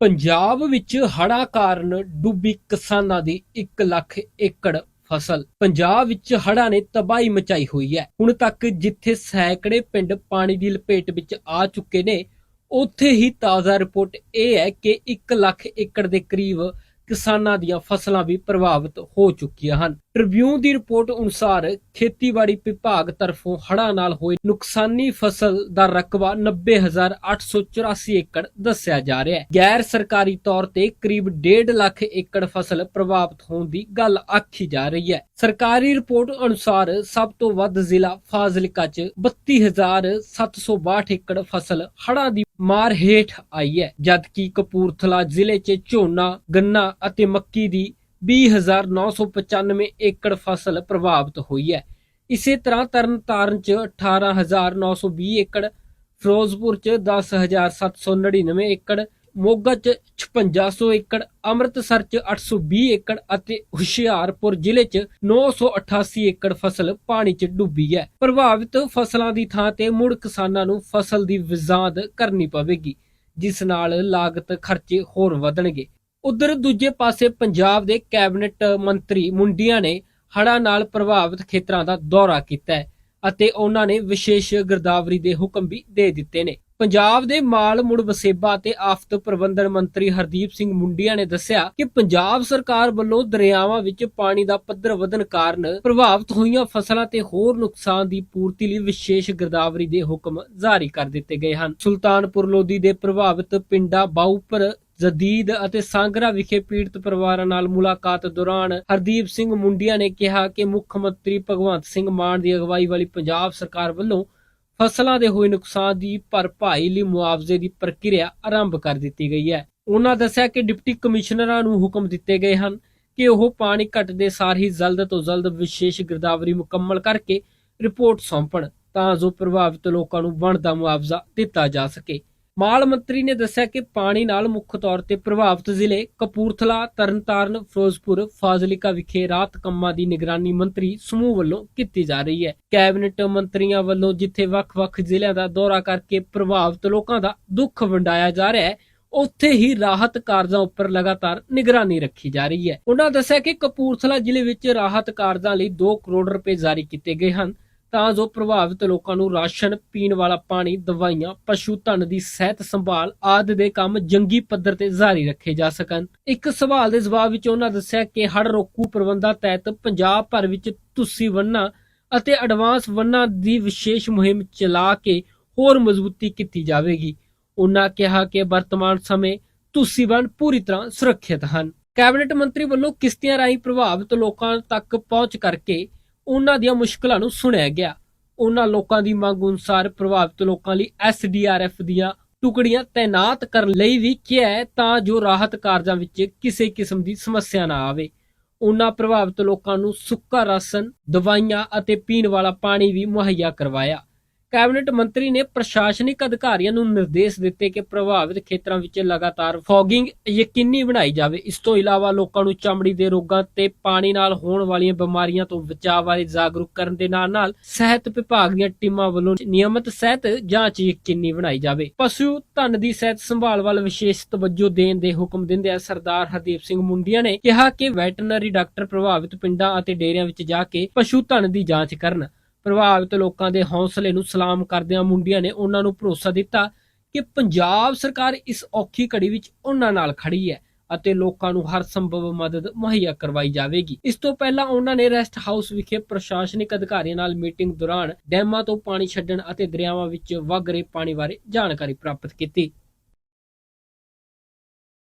ਪੰਜਾਬ ਵਿੱਚ ਹੜ੍ਹਾਂ ਕਾਰਨ ਡੁੱਬੀ ਕਿਸਾਨਾਂ ਦੀ 1 ਲੱਖ ਏਕੜ ਫਸਲ। ਪੰਜਾਬ ਵਿੱਚ ਹੜ੍ਹਾਂ ਨੇ ਤਬਾਹੀ ਮਚਾਈ ਹੋਈ ਹੈ। ਹੁਣ ਤੱਕ ਜਿੱਥੇ ਸੈਂਕੜੇ ਪਿੰਡ ਪਾਣੀ ਦੀ ਲਪੇਟ ਵਿੱਚ ਆ ਚੁੱਕੇ ਨੇ, ਉੱਥੇ ਹੀ ਤਾਜ਼ਾ ਰਿਪੋਰਟ ਇਹ ਹੈ ਕਿ 1 ਲੱਖ ਏਕੜ ਦੇ ਕਰੀਬ ਕਿਸਾਨਾਂ ਦੀਆਂ ਫਸਲਾਂ ਵੀ ਪ੍ਰਭਾਵਿਤ ਹੋ ਚੁੱਕੀਆਂ ਹਨ। ਟ੍ਰਿਬਿਊਨ ਦੀ ਰਿਪੋਰਟ ਅਨੁਸਾਰ ਖੇਤੀਬਾੜੀ ਵਿਭਾਗ ਤਰਫੋਂ ਹੜ੍ਹਾਂ ਨਾਲ ਹੋਏ ਨੁਕਸਾਨੀ ਫਸਲ ਦਾ ਰਕਬਾ 90884 ਏਕੜ ਦੱਸਿਆ ਜਾ ਰਿਹਾ ਹੈ। ਗੈਰ ਸਰਕਾਰੀ ਤੌਰ ਤੇ ਕਰੀਬ 1.5 ਲੱਖ ਏਕੜ ਫਸਲ ਪ੍ਰਭਾਵਿਤ ਹੋਣ ਦੀ ਗੱਲ ਆਖੀ ਜਾ ਰਹੀ ਹੈ। ਸਰਕਾਰੀ ਰਿਪੋਰਟ ਅਨੁਸਾਰ ਸਭ ਤੋਂ ਵੱਧ ਜ਼ਿਲ੍ਹਾ ਫਾਜ਼ਿਲਕਾ 'ਚ 32762 ਏਕੜ ਫਸਲ ਹੜ੍ਹਾਂ ਦੀ ਮਾਰ ਹੇਠ ਆਈ ਹੈ, ਜਦਕਿ ਕਪੂਰਥਲਾ ਜ਼ਿਲ੍ਹੇ 'ਚ ਝੋਨਾ, ਗੰਨਾ ਅਤੇ ਮੱਕੀ ਦੀ 20995 ਏਕੜ ਫਸਲ ਪ੍ਰਭਾਵਿਤ ਹੋਈ ਹੈ। ਇਸੇ ਤਰ੍ਹਾਂ ਤਰਨਤਾਰਨ 'ਚ 18920 ਏਕੜ, ਫਿਰੋਜ਼ਪੁਰ 'ਚ 10799 ਏਕੜ, ਮੋਗਾ 'ਚ 5600 ਏਕੜ, ਅੰਮ੍ਰਿਤਸਰ 'ਚ 820 ਏਕੜ ਅਤੇ ਹੁਸ਼ਿਆਰਪੁਰ ਜ਼ਿਲ੍ਹੇ 'ਚ 988 ਏਕੜ ਫਸਲ ਪਾਣੀ 'ਚ ਡੁੱਬੀ ਹੈ। ਪ੍ਰਭਾਵਿਤ ਫਸਲਾਂ ਦੀ ਥਾਂ ਤੇ ਮੁੜ ਕਿਸਾਨਾਂ ਨੂੰ ਫਸਲ ਦੀ ਵਿਜ਼ਾਦ ਕਰਨੀ ਪਵੇਗੀ, ਜਿਸ ਨਾਲ ਲਾਗਤ ਖਰਚੇ ਹੋਰ ਵਧਣਗੇ। ਉਧਰ ਦੂਜੇ ਪਾਸੇ ਪੰਜਾਬ ਦੇ ਕੈਬਨਿਟ ਮੰਤਰੀ ਮੁੰਡੀਆਂ ਨੇ ਹੜ੍ਹਾਂ ਨਾਲ ਪ੍ਰਭਾਵਿਤ ਖੇਤਰਾਂ ਦਾ ਦੌਰਾ ਕੀਤਾ ਅਤੇ ਉਹਨਾਂ ਨੇ ਵਿਸ਼ੇਸ਼ ਗਿਰਦਾਵਰੀ ਦੇ ਹੁਕਮ ਵੀ ਦੇ ਦਿੱਤੇ ਨੇ। ਪੰਜਾਬ ਦੇ ਮਾਲ, ਮੁੜ ਵਸੇਬਾ ਤੇ ਆਫਤ ਪ੍ਰਬੰਧਨ ਮੰਤਰੀ ਹਰਦੀਪ ਸਿੰਘ ਮੁੰਡੀਆਂ ਨੇ ਦੱਸਿਆ ਕਿ ਪੰਜਾਬ ਸਰਕਾਰ ਵੱਲੋਂ ਦਰਿਆਵਾਂ ਵਿੱਚ ਪਾਣੀ ਦਾ ਪੱਧਰ ਵਧਣ ਕਾਰਨ ਪ੍ਰਭਾਵਿਤ ਹੋਈਆਂ ਫਸਲਾਂ ਤੇ ਹੋਰ ਨੁਕਸਾਨ ਦੀ ਪੂਰਤੀ ਲਈ ਵਿਸ਼ੇਸ਼ ਗਿਰਦਾਵਰੀ ਦੇ ਹੁਕਮ ਜਾਰੀ ਕਰ ਦਿੱਤੇ ਗਏ ਹਨ। ਸੁਲਤਾਨਪੁਰ ਲੋਧੀ ਦੇ ਪ੍ਰਭਾਵਿਤ ਪਿੰਡਾਂ ਬਾਉਪਰ, ਜਦੀਦ ਅਤੇ ਸਾਂਗਰਾ ਵਿਖੇ ਪੀੜਤ ਪਰਿਵਾਰਾਂ ਨਾਲ ਮੁਲਾਕਾਤ ਦੌਰਾਨ ਹਰਦੀਪ ਸਿੰਘ ਮੁੰਡੀਆਂ ਨੇ ਕਿਹਾ ਕਿ ਮੁੱਖ ਮੰਤਰੀ ਭਗਵੰਤ ਸਿੰਘ ਮਾਨ ਦੀ ਅਗਵਾਈ ਵਾਲੀ ਪੰਜਾਬ ਸਰਕਾਰ ਵੱਲੋਂ ਫਸਲਾਂ ਦੇ ਹੋਏ ਨੁਕਸਾਨ ਦੀ ਭਰਪਾਈ ਲਈ ਮੁਆਵਜ਼ੇ ਦੀ ਪ੍ਰਕਿਰਿਆ ਆਰੰਭ ਕਰ ਦਿੱਤੀ ਗਈ ਹੈ। ਉਹਨਾਂ ਦੱਸਿਆ ਕਿ ਡਿਪਟੀ ਕਮਿਸ਼ਨਰਾਂ ਨੂੰ ਹੁਕਮ ਦਿੱਤੇ ਗਏ ਹਨ ਕਿ ਉਹ ਪਾਣੀ ਘਟਦੇ ਸਾਰ ਹੀ ਜਲਦ ਤੋਂ ਜਲਦ ਵਿਸ਼ੇਸ਼ ਗਿਰਦਾਵਰੀ ਮੁਕੰਮਲ ਕਰਕੇ ਰਿਪੋਰਟ ਸੌਂਪਣ ਤਾਂ ਜੋ ਪ੍ਰਭਾਵਿਤ ਲੋਕਾਂ ਨੂੰ ਬਣਦਾ ਮੁਆਵਜ਼ਾ ਦਿੱਤਾ ਜਾ ਸਕੇ। ਮਾਲ ਮੰਤਰੀ ਨੇ ਦੱਸਿਆ ਕਿ ਪਾਣੀ ਨਾਲ ਮੁੱਖ ਤੌਰ ਤੇ ਪ੍ਰਭਾਵਿਤ ਜ਼ਿਲ੍ਹੇ ਕਪੂਰਥਲਾ, ਤਰਨਤਾਰਨ, ਫਿਰੋਜ਼ਪੁਰ, ਫਾਜ਼ਿਲਕਾ ਵਿਖੇ ਰਾਤ ਕੰਮਾਂ ਦੀ ਨਿਗਰਾਨੀ ਮੰਤਰੀ ਸਮੂਹ ਵੱਲੋਂ ਕੀਤੀ ਜਾ ਰਹੀ ਹੈ। ਕੈਬਨਿਟ ਮੰਤਰੀਆਂ ਵੱਲੋਂ ਜਿੱਥੇ ਵੱਖ-ਵੱਖ ਜ਼ਿਲ੍ਹਿਆਂ ਦਾ ਦੌਰਾ ਕਰਕੇ ਪ੍ਰਭਾਵਿਤ ਲੋਕਾਂ ਦਾ ਦੁੱਖ ਵੰਡਾਇਆ ਜਾ ਰਿਹਾ ਹੈ, ਉੱਥੇ ਹੀ ਰਾਹਤ ਕਾਰਜਾਂ ਉੱਪਰ ਲਗਾਤਾਰ ਨਿਗਰਾਨੀ ਰੱਖੀ ਜਾ ਰਹੀ ਹੈ। ਉਹਨਾਂ ਦੱਸਿਆ ਕਿ ਕਪੂਰਥਲਾ ਜ਼ਿਲ੍ਹੇ ਵਿੱਚ ਰਾਹਤ ਕਾਰਜਾਂ ਲਈ 2 ਕਰੋੜ ਰੁਪਏ ਜਾਰੀ ਕੀਤੇ ਗਏ ਹਨ। ਤਾਂ ਜੋ ਪ੍ਰਭਾਵਿਤ ਲੋਕਾਂ ਨੂੰ ਰਾਸ਼ਨ ਪੀਣ ਵਾਲਾ ਪਾਣੀ, ਦਵਾਈਆਂ, ਪਸ਼ੂ ਧਨ ਦੀ ਸਿਹਤ ਸੰਭਾਲ ਆਦਿ ਦੇ ਕੰਮ ਜੰਗੀ ਪੱਧਰ ਤੇ ਜਾਰੀ ਰੱਖੇ ਜਾ ਸਕਣ। ਇੱਕ ਸਵਾਲ ਦੇ ਜਵਾਬ ਵਿੱਚ ਉਹਨਾਂ ਦੱਸਿਆ ਕਿ ਹੜ ਰੋਕੂ ਪ੍ਰਬੰਧਾਂ ਤਹਿਤ ਪੰਜਾਬ ਭਰ ਵਿੱਚ ਤੁਸੀਂ ਵੰਨਾ ਅਤੇ ਐਡਵਾਂਸ ਵੰਨਾ ਦੀ ਵਿਸ਼ੇਸ਼ ਮੁਹਿੰਮ ਚਲਾ ਕੇ ਹੋਰ ਮਜ਼ਬੂਤੀ ਕੀਤੀ ਜਾਵੇਗੀ। ਉਹਨਾਂ ਕਿਹਾ ਕਿ ਵਰਤਮਾਨ ਸਮੇਂ ਤੁਸੀਂ ਵੰਨ ਪੂਰੀ ਤਰ੍ਹਾਂ ਸੁਰੱਖਿਅਤ ਹਨ। ਕੈਬਨਿਟ ਮੰਤਰੀ ਵੱਲੋਂ ਕਿਸ਼ਤੀਆਂ ਰਾਹੀਂ ਪ੍ਰਭਾਵਿਤ ਲੋਕਾਂ ਤੱਕ ਪਹੁੰਚ ਕਰਕੇ ਉਹਨਾਂ ਦੀਆਂ ਮੁਸ਼ਕਲਾਂ ਨੂੰ ਸੁਣਿਆ ਗਿਆ। ਉਹਨਾਂ ਲੋਕਾਂ ਦੀ ਮੰਗ ਅਨੁਸਾਰ ਪ੍ਰਭਾਵਿਤ ਲੋਕਾਂ ਲਈ ਐਸਡੀਆਰਐਫ ਦੀਆਂ ਟੁਕੜੀਆਂ ਤਾਇਨਾਤ ਕਰਨ ਲਈ ਵੀ ਕਿਹਾ ਹੈ ਤਾਂ ਜੋ ਰਾਹਤ ਕਾਰਜਾਂ ਵਿੱਚ ਕਿਸੇ ਕਿਸਮ ਦੀ ਸਮੱਸਿਆ ਨਾ ਆਵੇ। ਉਹਨਾਂ ਪ੍ਰਭਾਵਿਤ ਲੋਕਾਂ ਨੂੰ ਸੁੱਕਾ ਰਾਸ਼ਨ, ਦਵਾਈਆਂ ਅਤੇ ਪੀਣ ਵਾਲਾ ਪਾਣੀ ਵੀ ਮੁਹੱਈਆ ਕਰਵਾਇਆ। ਕੈਬਨਿਟ ਮੰਤਰੀ ਨੇ ਪ੍ਰਸ਼ਾਸਨਿਕ ਅਧਿਕਾਰੀਆਂ ਨੂੰ ਨਿਰਦੇਸ਼ ਦਿੱਤੇ ਕਿ ਪ੍ਰਭਾਵਿਤ ਖੇਤਰਾਂ ਵਿੱਚ ਲਗਾਤਾਰ ਫੌਗਿੰਗ ਯਕੀਨੀ ਬਣਾਈ ਜਾਵੇ। ਇਸ ਤੋਂ ਇਲਾਵਾ ਲੋਕਾਂ ਨੂੰ ਚਮੜੀ ਦੇ ਰੋਗਾਂ ਤੇ ਪਾਣੀ ਨਾਲ ਹੋਣ ਵਾਲੀਆਂ ਬਿਮਾਰੀਆਂ ਤੋਂ ਬਚਾਅ ਬਾਰੇ ਜਾਗਰੂਕ ਕਰਨ ਦੇ ਨਾਲ-ਨਾਲ ਸਿਹਤ ਵਿਭਾਗ ਦੀਆਂ ਟੀਮਾਂ ਵੱਲੋਂ ਨਿਯਮਤ ਸਿਹਤ ਜਾਂਚ ਯਕੀਨੀ ਬਣਾਈ ਜਾਵੇ। ਪਸ਼ੂ ਧਨ ਦੀ ਸਿਹਤ ਸੰਭਾਲ ਵੱਲ ਵਿਸ਼ੇਸ਼ ਤਵੱਜੋ ਦੇਣ ਦੇ ਹੁਕਮ ਦਿੰਦਿਆਂ ਸਰਦਾਰ ਹਰਦੀਪ ਸਿੰਘ ਮੁੰਡੀਆਂ ਨੇ ਕਿਹਾ ਕਿ ਵੈਟਰਨਰੀ ਡਾਕਟਰ ਪ੍ਰਭਾਵਿਤ ਪਿੰਡਾਂ ਅਤੇ ਡੇਰਿਆਂ ਵਿੱਚ ਜਾ ਕੇ ਪਸ਼ੂ ਧਨ ਦੀ ਜਾਂਚ ਕਰਨ। ਪ੍ਰਭਾਵਿਤ ਲੋਕਾਂ ਦੇ ਹੌਸਲੇ ਨੂੰ ਸਲਾਮ ਕਰਦਿਆਂ ਮੁੰਡਿਆਂ ਨੇ ਉਹਨਾਂ ਨੂੰ ਭਰੋਸਾ ਦਿੱਤਾ ਕਿ ਪੰਜਾਬ ਸਰਕਾਰ ਇਸ ਔਖੀ ਘੜੀ ਵਿੱਚ ਉਹਨਾਂ ਨਾਲ ਖੜੀ ਹੈ ਅਤੇ ਲੋਕਾਂ ਨੂੰ ਹਰ ਸੰਭਵ ਮਦਦ ਮੁਹੱਈਆ ਕਰਵਾਈ ਜਾਵੇਗੀ। ਇਸ ਤੋਂ ਪਹਿਲਾਂ ਉਹਨਾਂ ਨੇ ਰੈਸਟ ਹਾਊਸ ਵਿਖੇ ਪ੍ਰਸ਼ਾਸਨਿਕ ਅਧਿਕਾਰੀਆਂ ਨਾਲ ਮੀਟਿੰਗ ਦੌਰਾਨ ਡੈਮਾਂ ਤੋਂ ਪਾਣੀ ਛੱਡਣ ਅਤੇ ਦਰਿਆਵਾਂ ਵਿੱਚ ਵਗ ਰਹੇ ਪਾਣੀ ਬਾਰੇ ਜਾਣਕਾਰੀ ਪ੍ਰਾਪਤ ਕੀਤੀ।